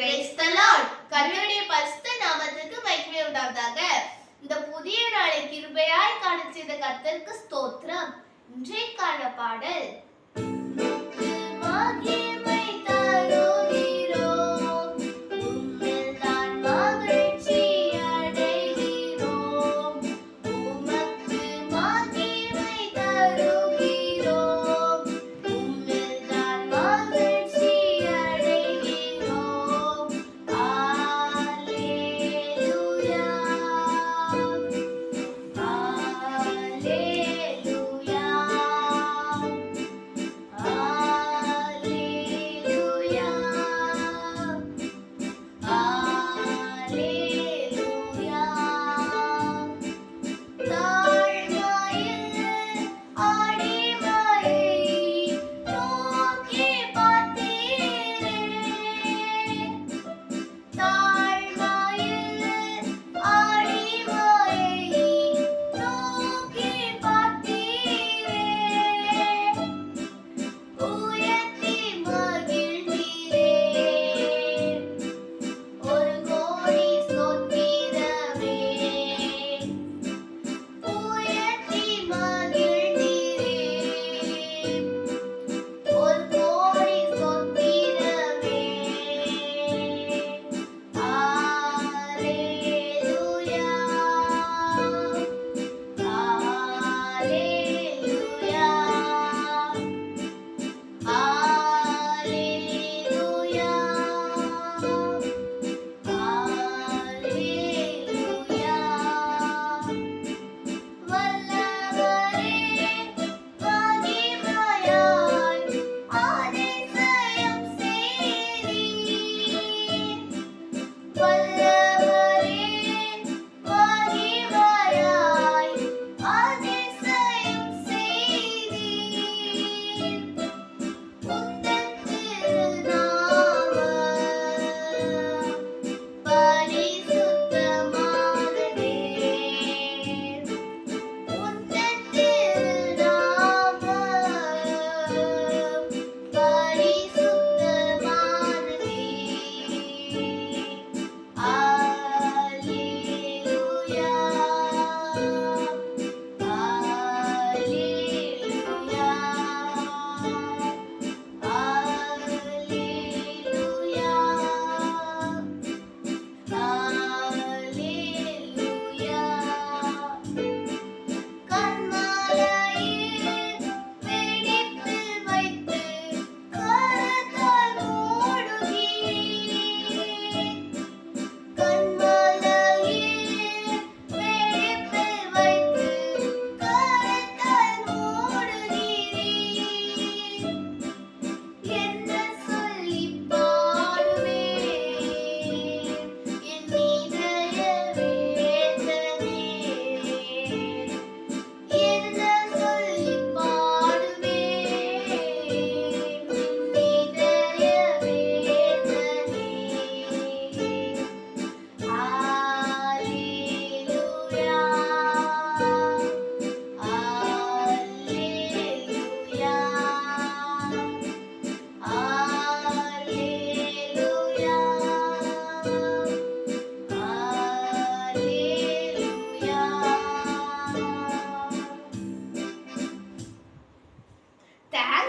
Praise த Lord கர்த்தருடைய பரிசுத்த நாமத்துக்கு மகிமை உண்டாவதாக. இந்த புதிய நாளை கிருபையாய் காண செய்த கர்த்தருக்கு ஸ்தோத்திரம். இன்றைக்கான பாடல்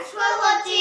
transformou-te